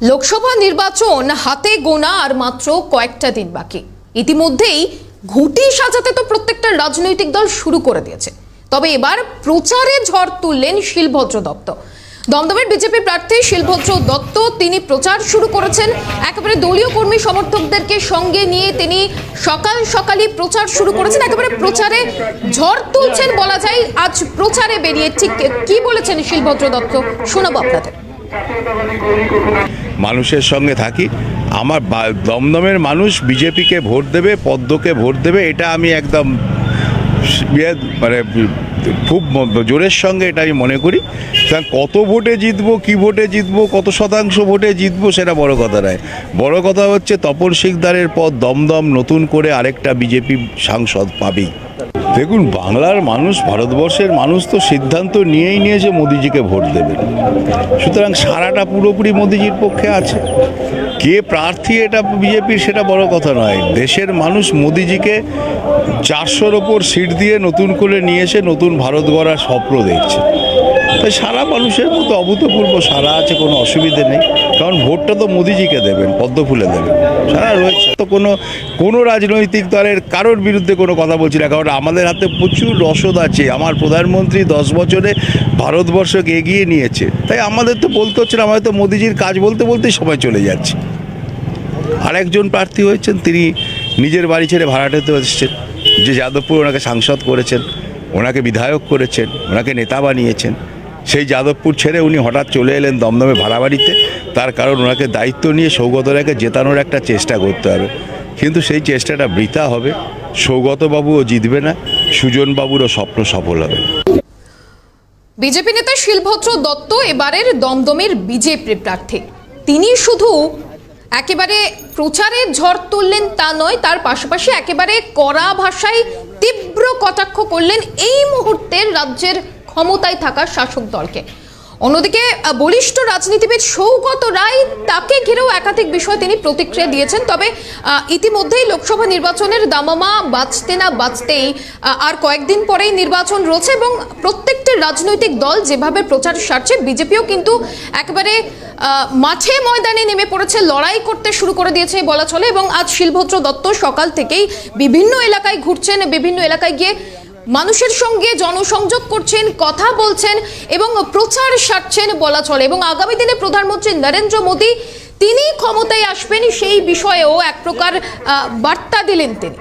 লোকসভা নির্বাচন হাতে গোনা আর মাত্র কয়েকটা দিন বাকি। ইতিমধ্যেই ঘুটি সাজাতে তো প্রত্যেকটা রাজনৈতিক দল শুরু করে দিয়েছে। তবে এবার প্রচারে ঝড় তুললেন শিলভদ্র দত্ত। দমদমের বিজেপি প্রার্থী শিলভদ্র দত্ত, তিনি প্রচার শুরু করেছেন। একেবারে দলীয় কর্মী সমর্থকদেরকে সঙ্গে নিয়ে তিনি সকাল সকালই প্রচার শুরু করেছেন। একেবারে প্রচারে ঝড় তুলছেন বলা যায়। আজ প্রচারে বেরিয়ে ঠিক কি বলেছেন শিলভদ্র দত্ত? শোনাবো আপনাদের। মানুষের সঙ্গে থাকি। আমার দমদমের মানুষ বিজেপিকে ভোট দেবে, পদ্মকে ভোট দেবে, এটা আমি একদম ইয়ে মানে খুব জোরের সঙ্গে এটা আমি মনে করি। কারণ কত ভোটে জিতবো, কি ভোটে জিতবো, কত শতাংশ ভোটে জিতবো, সেটা বড় কথা নয়। বড় কথা হচ্ছে তপন শিকদারের পর দমদম নতুন করে আরেকটা বিজেপি সাংসদ পাবেই। দেখুন, বাংলার মানুষ, ভারতবর্ষের মানুষ তো সিদ্ধান্ত নিয়েই নিয়েছে মোদিজিকে ভোট দেবেন। সুতরাং সারাটা পুরোপুরি মোদিজির পক্ষে আছে। কে প্রার্থী এটা বিজেপির সেটা বড় কথা নয়। দেশের মানুষ মোদিজিকে চারশোর ওপর সিট দিয়ে নতুন করে নিয়েছে, নতুন ভারত গড়ার স্বপ্ন দেখছে। তাই সারা মানুষের মতো অভূতপূর্ব সারা আছে, কোনো অসুবিধে নেই। কারণ ভোটটা তো মোদিজিকে দেবেন, পদ্ম ফুলে দেবেন। সারা রয়েছে। তো কোনো কোনো রাজনৈতিক দলের কারোর বিরুদ্ধে কোনো কথা বলছি না, কারণ আমাদের হাতে প্রচুর রসদ আছে। আমার প্রধানমন্ত্রী দশ বছরে ভারতবর্ষকে এগিয়ে নিয়েছে। তাই আমাদের তো বলতে হচ্ছে না, আমাদের তো মোদিজির কাজ বলতে বলতেই সময় চলে যাচ্ছে। আরেকজন প্রার্থী হয়েছেন, তিনি নিজের বাড়ি ছেড়ে ভাড়াটেতে এসেছেন। যে যাদবপুর ওনাকে সাংসদ করেছেন, ওনাকে বিধায়ক করেছেন, ওনাকে নেতা বানিয়েছেন। সেই যাদবপুর ছেড়ে উনি হঠাৎ চলে এলেন দমদমে ভাড়া বাড়িতে তার কারণ ওনাকে দায়িত্ব নিয়ে সৌগতরাকে জেতানোর একটা চেষ্টা করতে হবে। কিন্তু সেই চেষ্টাটা বৃথা হবে, সৌগতবাবুও জিতবে না, সুজনবাবুরও স্বপ্ন সফল হবে। বিজেপি নেতা শিলভদ্র দত্ত এবারের দমদমের বিজেপি প্রার্থী। তিনি শুধু একেবারে প্রচারে ঝড় তুললেন তা নয়, তার পাশাপাশি একেবারে কড়া ভাষায় তীব্র কটাক্ষ করলেন এই মুহূর্তের রাজ্যের ক্ষমতায় থাকা শাসক দলকে। অন্যদিকে বলিষ্ঠ রাজনীতিবিদ সৌগত রায় তাকে ঘিরেও একাধিক বিষয়ে তিনি প্রতিক্রিয়া দিয়েছেন। তবে ইতিমধ্যেই লোকসভা নির্বাচনের দামামা বাঁচতে না বাঁচতেই আর কয়েকদিন পরেই নির্বাচন রয়েছে এবং প্রত্যেকটি রাজনৈতিক দল যেভাবে প্রচার সারছে, বিজেপিও কিন্তু একবারে মাঠে ময়দানে নেমে পড়েছে, লড়াই করতে শুরু করে দিয়েছে বলা চলে। এবং আজ শিলভদ্র দত্ত সকাল থেকেই বিভিন্ন এলাকায় ঘুরছেন, বিভিন্ন এলাকায় গিয়ে মানুষের সঙ্গে জনসংযোগ করছেন, কথা বলছেন এবং প্রচার সারছেন বলা চলে। এবং আগামী দিনে প্রধানমন্ত্রী নরেন্দ্র মোদী তিনি ক্ষমতায় আসবেন সেই বিষয়েও এক প্রকার বার্তা দিলেন তিনি।